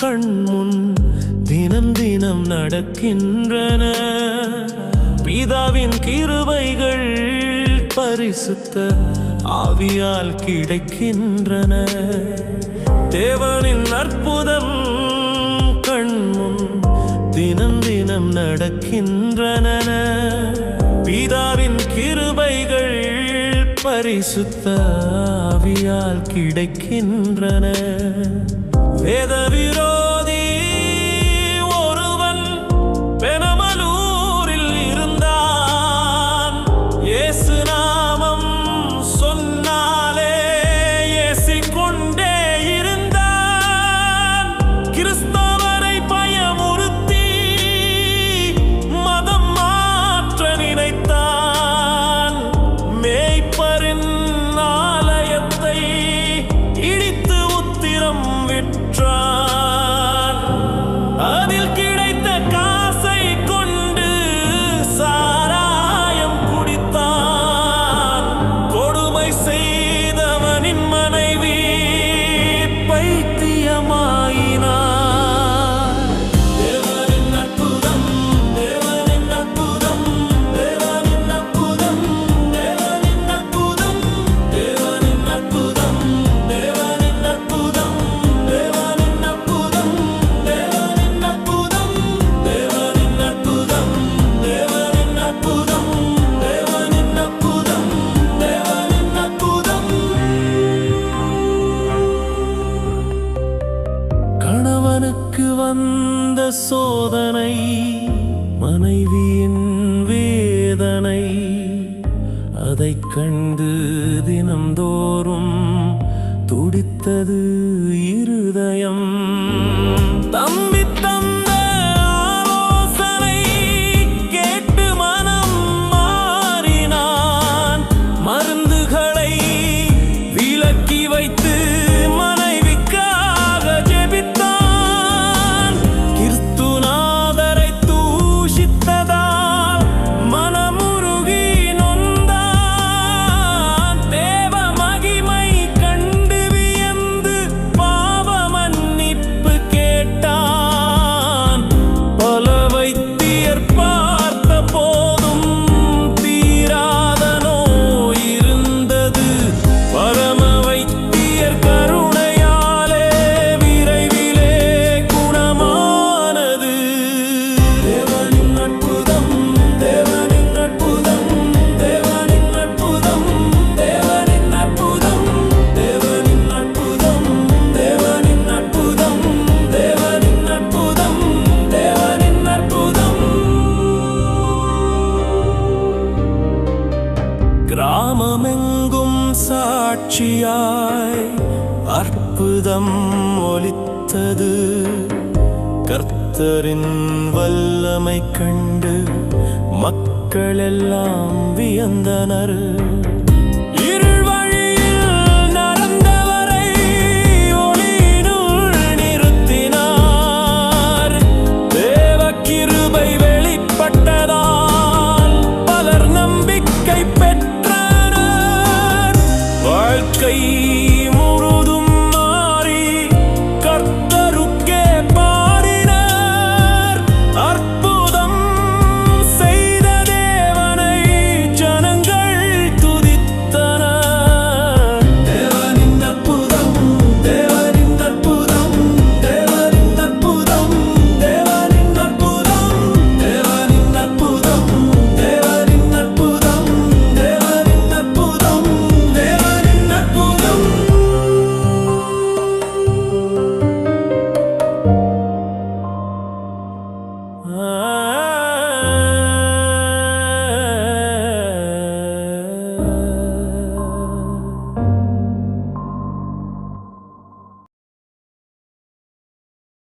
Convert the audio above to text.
கண்முன் தினம் தினம் நடக்கின்றன. பிதாவின் கிருபைகள் பரிசுத்த ஆவியால் கிடைக்கின்றன. தேவனின் அற்புதம் கண்முன் தினம் தினம் நடக்கின்றன. பிதாவின் கிருபைகள் பரிசுத்த ஆவியால் கிடைக்கின்றன. Veda virou வந்த சோதனை மனைவியின் வேதனை அதை கண்டு தினம்தோறும் துடித்தது இருதயம். சாட்சியாய் அற்புதம் ஒலித்தது. கர்த்தரின் வல்லமை கண்டு மக்களெல்லாம் வியந்தனர்.